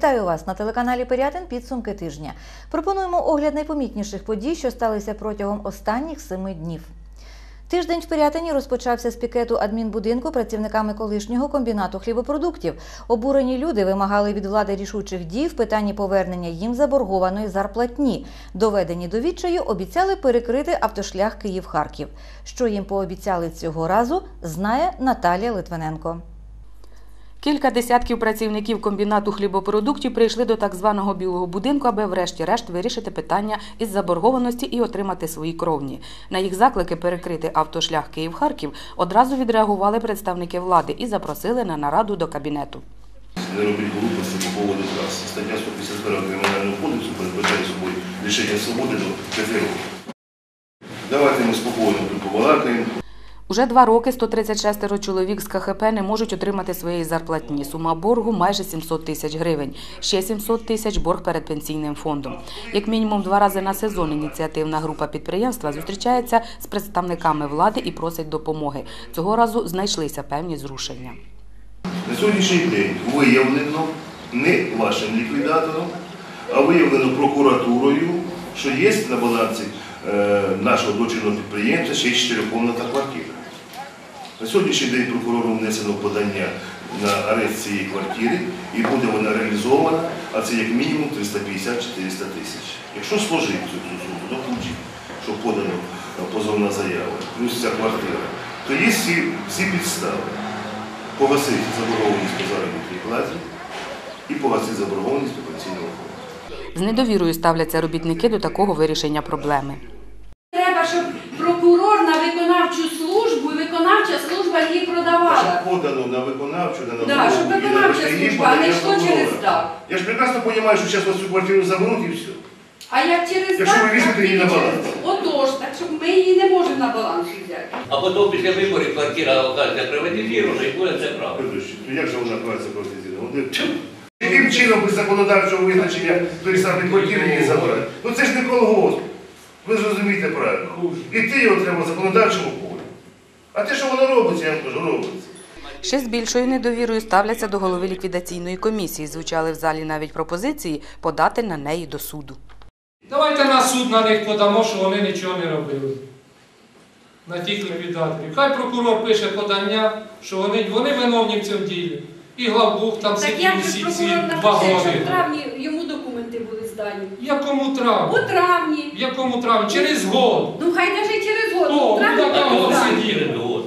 Вітаю вас на телеканалі Пирятин підсумки тижня. Пропонуємо огляд найпомітніших подій, що сталися протягом останніх семи днів. Тиждень в Пирятині розпочався з пікету адмінбудинку працівниками колишнього комбінату хлібопродуктів. Обурені люди вимагали від влади рішучих дій в питанні повернення їм заборгованої зарплатні. Доведені до відчаю, обіцяли перекрити автошлях Київ-Харків. Що їм пообіцяли цього разу, знає Наталія Литвиненко. Кілька десятків працівників комбінату хлібопродуктів прийшли до так званого білого будинку, аби врешті-решт вирішити питання із заборгованості і отримати свої кровні. На їх заклики перекрити автошлях Київ-Харків одразу відреагували представники влади і запросили на нараду до кабінету. не робіть глупості по поводу трас. Стаття 151 Кримінального кодексу передбачає собою лишення свободи до 5 років. Давайте ми спокійно тут побалакаємо. Уже два роки 136 чоловік з КХП не можуть отримати своєї зарплатні. Сума боргу майже 700 тисяч гривень. Ще 700 тисяч борг перед пенсійним фондом. Як мінімум два рази на сезон ініціативна група підприємства зустрічається з представниками влади і просить допомоги. Цього разу знайшлися певні зрушення. На сьогоднішній день виявлено не вашим ліквідатором, а виявлено прокуратурою, що є на балансі е, нашого дочірного підприємства ще й чотирикомнатна квартира. На сьогоднішній день прокурором внесено подання на арест цієї квартири і буде вона реалізована, а це як мінімум 350-400 тисяч. Якщо сложити цю суму, до кучі, що подано позовна заява, плюс ця квартира, то є всі, всі підстави погасити заборгованість по заробітній платі і погасити заборгованість по пенсійному фонду. З недовірою ставляться робітники до такого вирішення проблеми. Треба, щоб прокурор на виконавчу службу і виконавча служба її продавала. Щоб подано на виконавчу, на Да, щоб і на виконавча ВКІ служба, а не йшло прокурора. через дах. Я ж прекрасно розумію, що зараз вас цю квартиру заберуть і все. А як через Якщо ви візьмете її на баланс. Отож, так що ми її не можемо на баланс взяти. А потім після виборів квартира окажеться приватизована і буде це право. Підожди, ну як же вона називається приватизована? Яким чином без законодавчого визначення тої самої квартири її забрати? Ну це ж не колгосп. Ви ж розумієте правильно. І ти його треба законодавчому. А те, що воно робиться, я вам кажу, робиться. Ще з більшою недовірою ставляться до голови ліквідаційної комісії. Звучали в залі навіть пропозиції подати на неї до суду. Давайте на суд на них подамо, що вони нічого не робили. На тих ліквідаторів. Хай прокурор пише подання, що вони, вони виновні в цьому ділі. І главбух там Так сидів як же всі ці прокурор два напише, що в травні йому документи були здані? Якому травні? У травні. В якому травмі? Через год. Ну хай навіть через год. О, У травні ну, так, були от здані. сиділи. От.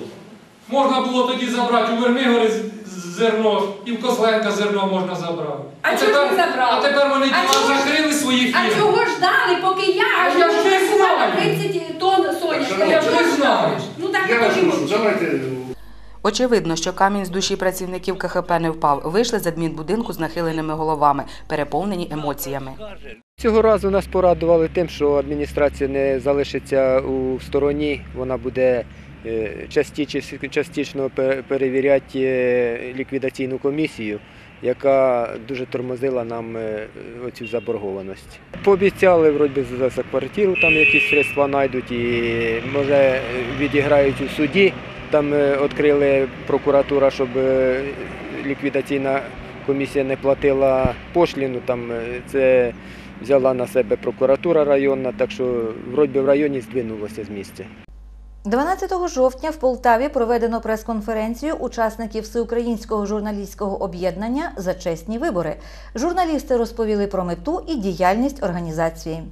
Можна було тоді забрати у Вернигори зерно, і в Козленка зерно можна забрати. А чого ж не забрали? А тепер вони діла ж- закрили свої А чого ж дали, поки я аж Я ж не знаю. 30 тонн соняшника? Я ж не знаю. Ну так Я давайте Очевидно, що камінь з душі працівників КХП не впав. Вийшли з адмінбудинку з нахиленими головами, переповнені емоціями. Цього разу нас порадували тим, що адміністрація не залишиться у стороні, вона буде частично перевіряти е, ліквідаційну комісію, яка дуже тормозила нам е, оцю заборгованість. Пообіцяли вроді за, квартиру там якісь средства знайдуть і може е, відіграють у суді. Там е, відкрили прокуратура, щоб е, ліквідаційна комісія не платила пошліну. Там е, це взяла на себе прокуратура районна, так що вроді в районі здвинулося з місця. 12 жовтня в Полтаві проведено прес-конференцію учасників Всеукраїнського журналістського об'єднання за чесні вибори. Журналісти розповіли про мету і діяльність організації.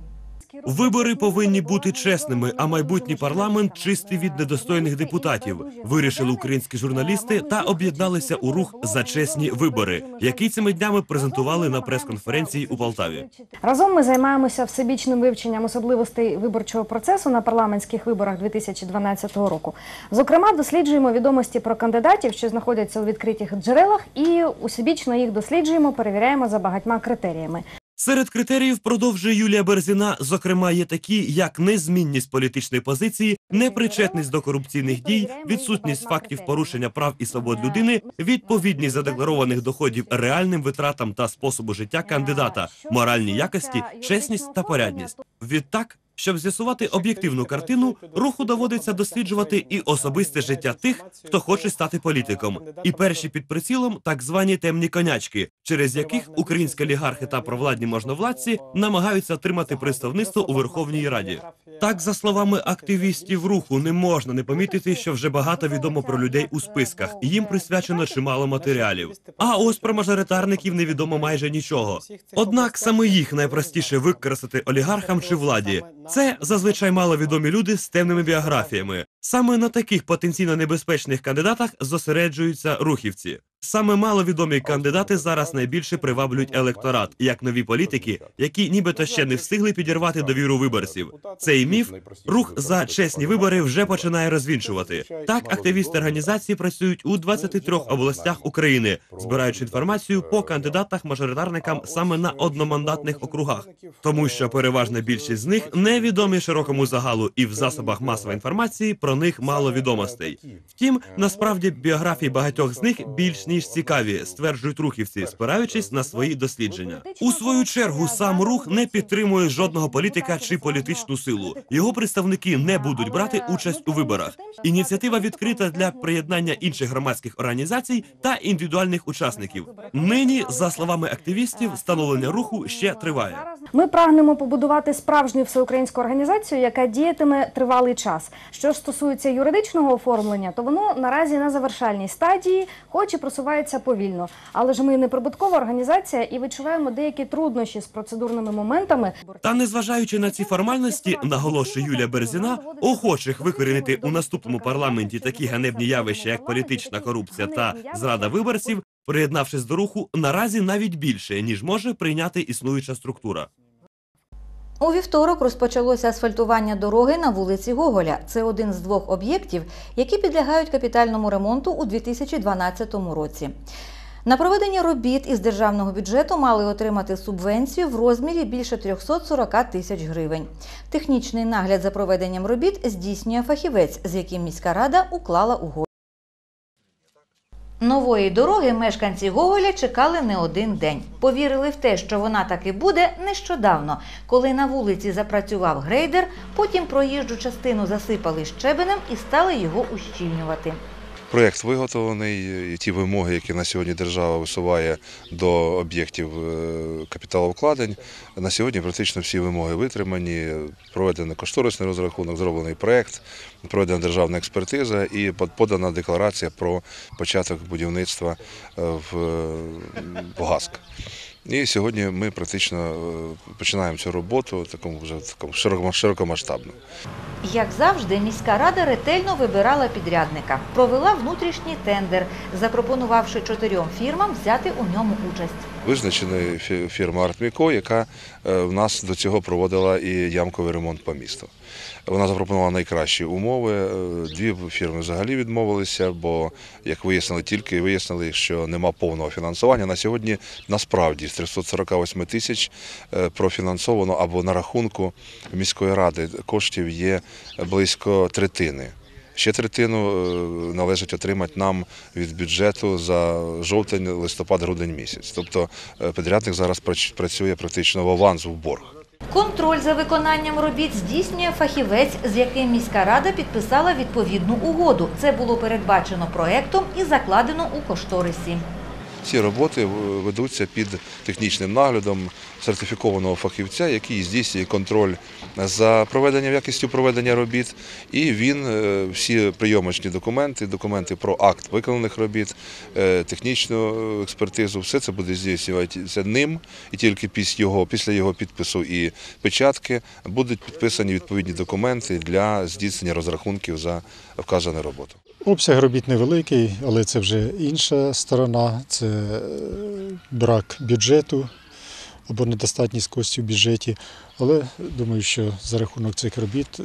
Вибори повинні бути чесними, а майбутній парламент чистий від недостойних депутатів. Вирішили українські журналісти та об'єдналися у рух за чесні вибори, який цими днями презентували на прес-конференції у Полтаві. Разом ми займаємося всебічним вивченням особливостей виборчого процесу на парламентських виборах 2012 року. Зокрема, досліджуємо відомості про кандидатів, що знаходяться у відкритих джерелах, і усебічно їх досліджуємо, перевіряємо за багатьма критеріями. Серед критеріїв продовжує Юлія Берзіна, Зокрема, є такі, як незмінність політичної позиції, непричетність до корупційних дій, відсутність фактів порушення прав і свобод людини, відповідність задекларованих доходів реальним витратам та способу життя кандидата, моральні якості, чесність та порядність. Відтак Щоб з'ясувати об'єктивну картину, руху доводиться досліджувати і особисте життя тих, хто хоче стати політиком. І перші під прицілом так звані темні конячки, через яких українські олігархи та провладні можновладці намагаються отримати представництво у Верховній Раді. Так, за словами активістів руху, не можна не помітити, що вже багато відомо про людей у списках, і їм присвячено чимало матеріалів. А ось про мажоритарників невідомо майже нічого. Однак саме їх найпростіше використати олігархам чи владі. Це зазвичай маловідомі люди з темними біографіями. Саме на таких потенційно небезпечних кандидатах зосереджуються рухівці. Саме маловідомі кандидати зараз найбільше приваблюють електорат, як нові політики, які нібито ще не встигли підірвати довіру виборців. Цей міф рух за чесні вибори вже починає розвінчувати. Так, активісти організації працюють у 23 областях України, збираючи інформацію по кандидатах-мажоритарникам саме на одномандатних округах, тому що переважна більшість з них невідомі широкому загалу, і в засобах масової інформації про них мало відомостей. Втім, насправді біографії багатьох з них більш ніж цікаві, стверджують рухівці, спираючись на свої дослідження. У свою чергу сам рух не підтримує жодного політика чи політичну силу. Його представники не будуть брати участь у виборах. Ініціатива відкрита для приєднання інших громадських організацій та індивідуальних учасників. Нині, за словами активістів, встановлення руху ще триває. Ми прагнемо побудувати справжню всеукраїнську організацію, яка діятиме тривалий час. Що ж стосується юридичного оформлення, то воно наразі на завершальній стадії, хоч і просувається повільно. Але ж ми неприбуткова організація і відчуваємо деякі труднощі з процедурними моментами. Та незважаючи на ці формальності, наголошує Юлія Березіна, охочих викорінити у наступному парламенті такі ганебні явища, як політична корупція та зрада виборців, приєднавшись до руху, наразі навіть більше ніж може прийняти існуюча структура. У вівторок розпочалося асфальтування дороги на вулиці Гоголя. Це один з двох об'єктів, які підлягають капітальному ремонту у 2012 році. На проведення робіт із державного бюджету мали отримати субвенцію в розмірі більше 340 тисяч гривень. Технічний нагляд за проведенням робіт здійснює фахівець, з яким міська рада уклала угоду. Нової дороги мешканці Гоголя чекали не один день. Повірили в те, що вона таки буде нещодавно, коли на вулиці запрацював грейдер, потім проїжджу частину засипали щебенем і стали його ущільнювати. Проєкт виготовлений, і ті вимоги, які на сьогодні держава висуває до об'єктів е, капіталовкладень. На сьогодні практично всі вимоги витримані. Проведений кошторисний розрахунок, зроблений проєкт, проведена державна експертиза і подана декларація про початок будівництва е, в в ГАСК. І сьогодні ми практично е, починаємо цю роботу такому вже такому широкомасштабно. Як завжди, міська рада ретельно вибирала підрядника, провела внутрішній тендер, запропонувавши чотирьом фірмам взяти у ньому участь. Визначена фі- фірма Артміко, яка е, в нас до цього проводила і ямковий ремонт по місту. Вона запропонувала найкращі умови. Е, Дві фірми взагалі відмовилися, бо, як вияснили, тільки вияснили, що нема повного фінансування. На сьогодні насправді з 348 тисяч е, профінансовано або на рахунку міської ради коштів є близько третини. Ще третину е, належить отримати нам від бюджету за жовтень, листопад, грудень місяць. Тобто е, підрядник зараз працює практично в аванс в борг. Контроль за виконанням робіт здійснює фахівець, з яким міська рада підписала відповідну угоду. Це було передбачено проектом і закладено у кошторисі. Ці роботи ведуться під технічним наглядом сертифікованого фахівця, який здійснює контроль за проведенням якістю проведення робіт. І він е, всі прийомочні документи, документи про акт виконаних робіт, е, технічну е, експертизу, все це буде здійснюватися ним, і тільки після його, після його підпису і печатки будуть підписані відповідні документи для здійснення розрахунків за вказану роботу. Обсяг робіт невеликий, але це вже інша сторона. Це брак бюджету або недостатність коштів в бюджеті. Але думаю, що за рахунок цих робіт е,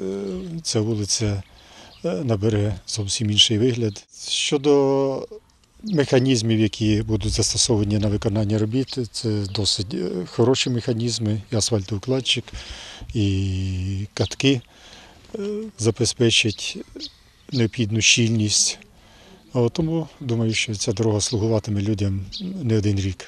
ця вулиця е, набере зовсім інший вигляд. Щодо механізмів, які будуть застосовані на виконання робіт, це досить е, хороші механізми, і асфальтоукладчик, і катки забезпечать необхідну щільність. Тому думаю, що ця дорога слугуватиме людям не один рік.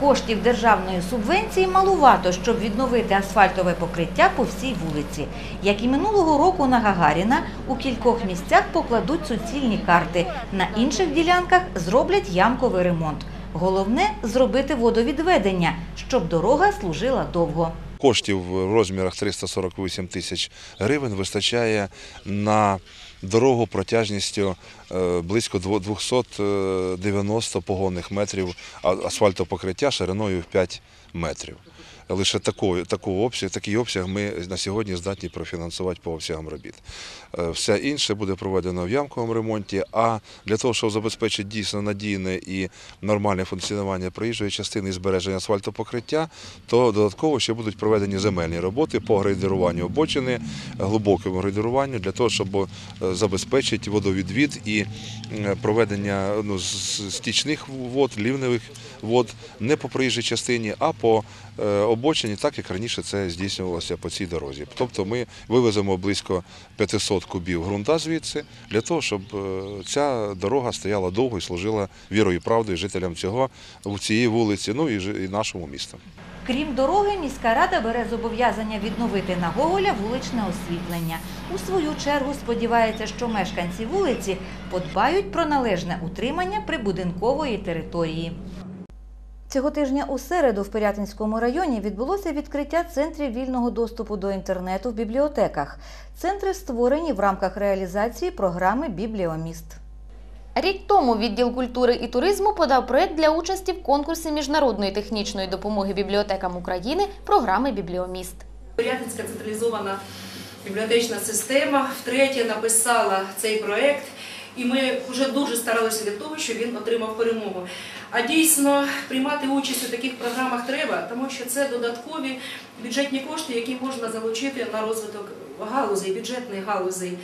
Коштів державної субвенції малувато, щоб відновити асфальтове покриття по всій вулиці. Як і минулого року на Гагаріна, у кількох місцях покладуть суцільні карти, на інших ділянках зроблять ямковий ремонт. Головне зробити водовідведення, щоб дорога служила довго. Коштів в розмірах 348 тисяч гривень вистачає на дорогу протяжністю е, близько дво- 290 погонних метрів асфальтопокриття шириною в 5 метрів. Лише такої, такого обсяг, такий обсяг ми на сьогодні здатні профінансувати по обсягам робіт. Е, Все інше буде проведено в ямковому ремонті. А для того, щоб забезпечити дійсно надійне і нормальне функціонування проїжджої частини і збереження асфальтопокриття, то додатково ще будуть проведені земельні роботи по грейдеруванню обочини, глибокому грейдеруванню для того, щоб е, забезпечити водовідвід і е, проведення ну, стічних вод, лівневих вод не по проїжджій частині, а по е, обочині, так як раніше це здійснювалося по цій дорозі. Тобто ми вивеземо близько 500 кубів ґрунта звідси для того, щоб е, ця дорога стояла довго і служила вірою і правдою жителям цього цієї вулиці, ну і нашому місту. Крім дороги, міська рада бере зобов'язання відновити на Гоголя вуличне освітлення. У свою чергу сподівається, що мешканці вулиці подбають про належне утримання прибудинкової території. Цього тижня у середу в Пирятинському районі відбулося відкриття центрів вільного доступу до інтернету в бібліотеках. Центри створені в рамках реалізації програми Бібліоміст. Рік тому відділ культури і туризму подав проект для участі в конкурсі міжнародної технічної допомоги бібліотекам України програми Бібліоміст. Пирятинська централізована бібліотечна система втретє написала цей проект, і ми вже дуже старалися для того, щоб він отримав перемогу. А дійсно приймати участь у таких програмах треба, тому що це додаткові бюджетні кошти, які можна залучити на розвиток галузей, бюджетних галузей.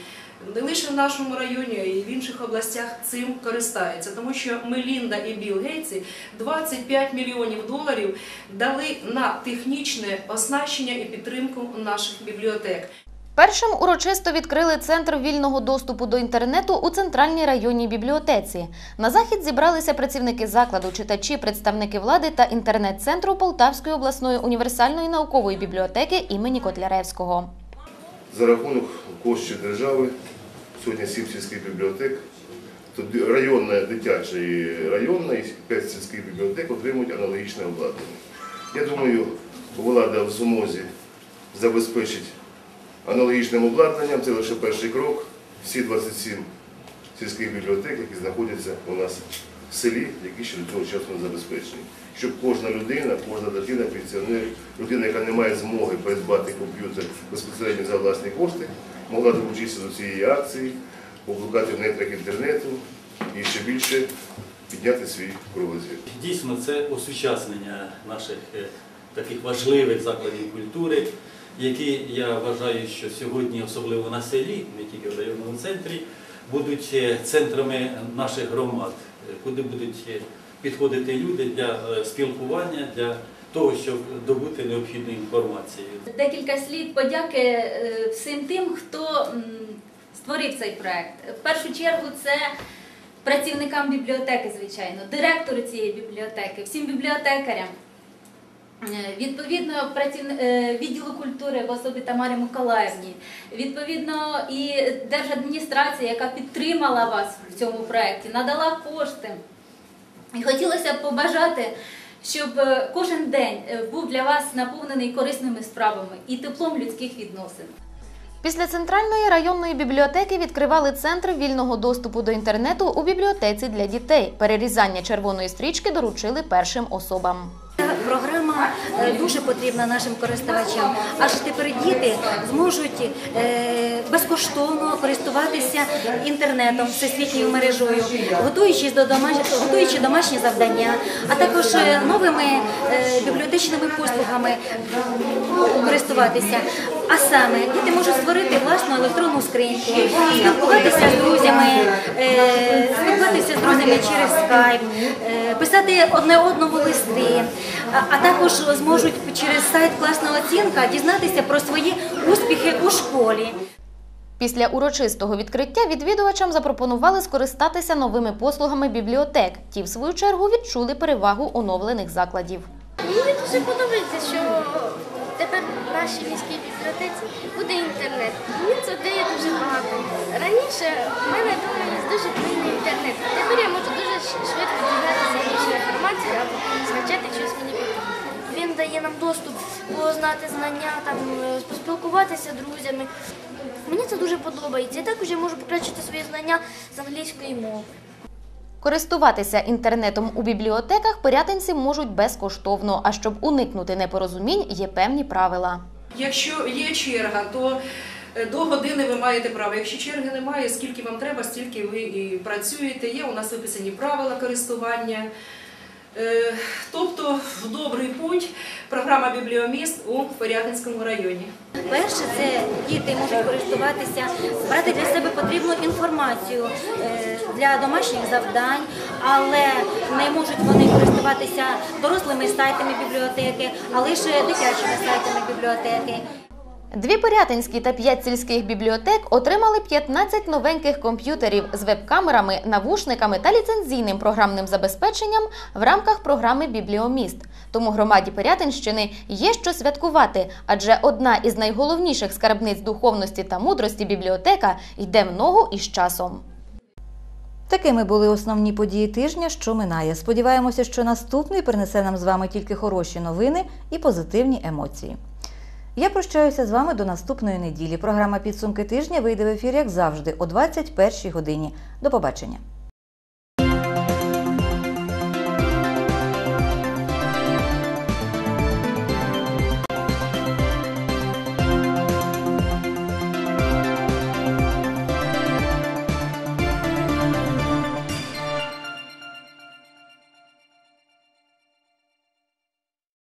Не лише в нашому районі, й в інших областях цим користаються, тому що Мелінда і Білл Гейтси 25 мільйонів доларів дали на технічне оснащення і підтримку наших бібліотек. Першим урочисто відкрили центр вільного доступу до інтернету у центральній районній бібліотеці. На захід зібралися працівники закладу, читачі, представники влади та інтернет-центру Полтавської обласної універсальної наукової бібліотеки імені Котляревського. За рахунок коштів держави, сьогодні сім сільських бібліотек, районна дитяча і районна, і п'ять сільських бібліотек отримують аналогічне обладнання. Я думаю, влада в змозі забезпечить аналогічним обладнанням, це лише перший крок. Всі 27 сільських бібліотек, які знаходяться у нас в селі, які ще до цього часу не забезпечені. Щоб кожна людина, кожна дитина, пенсіонер, людина, яка не має змоги придбати комп'ютер безпосередньо за власні кошти, могла долучитися до цієї акції, поблукати в нетрах інтернету і ще більше підняти свій кругозір. Дійсно, це осучаснення наших е, таких важливих закладів культури, які я вважаю, що сьогодні, особливо на селі, не тільки в районному центрі, будуть е, центрами наших громад, е, куди будуть е, підходити люди для спілкування, для того, щоб добути необхідну інформацію. Декілька слів подяки всім тим, хто створив цей проект. В першу чергу це працівникам бібліотеки, звичайно, директору цієї бібліотеки, всім бібліотекарям. Е, Відповідно, е, відділу культури в особі Тамарі Миколаївні, відповідно, і держадміністрація, яка підтримала вас в цьому проєкті, надала кошти. І хотілося б побажати, щоб е, кожен день був для вас наповнений корисними справами і теплом людських відносин. Після центральної районної бібліотеки відкривали центр вільного доступу до інтернету у бібліотеці для дітей. Перерізання червоної стрічки доручили першим особам. Програма е, дуже потрібна нашим користувачам, Аж тепер діти зможуть е, безкоштовно користуватися інтернетом, всесвітньою мережою, готуючись до домаш... готуючи домашні завдання, а також е, новими е, бібліотечними послугами користуватися. А саме діти можуть створити власну електронну скриньку, спілкуватися з друзями, е, спілкуватися з друзями через скайп, писати одне одному листи, а також зможуть через сайт Класна оцінка дізнатися про свої успіхи у школі. Після урочистого відкриття відвідувачам запропонували скористатися новими послугами бібліотек. Ті, в свою чергу, відчули перевагу оновлених закладів. Мені дуже подобається, що тепер в нашій міській бібліотеці буде інтернет. Мені це дає дуже багато. Раніше в мене вдома є дуже повільний інтернет. Тепер я можу дуже швидко дізнатися більше інформації або скачати щось мені. Він дає нам доступ познати знання, там е, поспілкуватися з друзями. Мені це дуже подобається. І також я можу покращити свої знання з англійської мови. Користуватися інтернетом у бібліотеках пирятинці можуть безкоштовно. А щоб уникнути непорозумінь, є певні правила. Якщо є черга, то е, до години ви маєте право. Якщо черги немає, скільки вам треба, стільки ви і працюєте. Є у нас виписані правила користування. Е, Тобто в добрий путь програма бібліоміст у Порятинському районі. Перше, це діти можуть користуватися, брати для себе потрібну інформацію е, для домашніх завдань, але не можуть вони користуватися дорослими сайтами бібліотеки, а лише дитячими сайтами бібліотеки. Дві порятинські та п'ять сільських бібліотек отримали 15 новеньких комп'ютерів з веб-камерами, навушниками та ліцензійним програмним забезпеченням в рамках програми Бібліоміст. Тому громаді Порятинщини є що святкувати, адже одна із найголовніших скарбниць духовності та мудрості бібліотека йде в ногу із часом. Такими були основні події тижня, що минає. Сподіваємося, що наступний принесе нам з вами тільки хороші новини і позитивні емоції. Я прощаюся з вами до наступної неділі. Програма Підсумки тижня вийде в ефір, як завжди, о 21 годині. До побачення.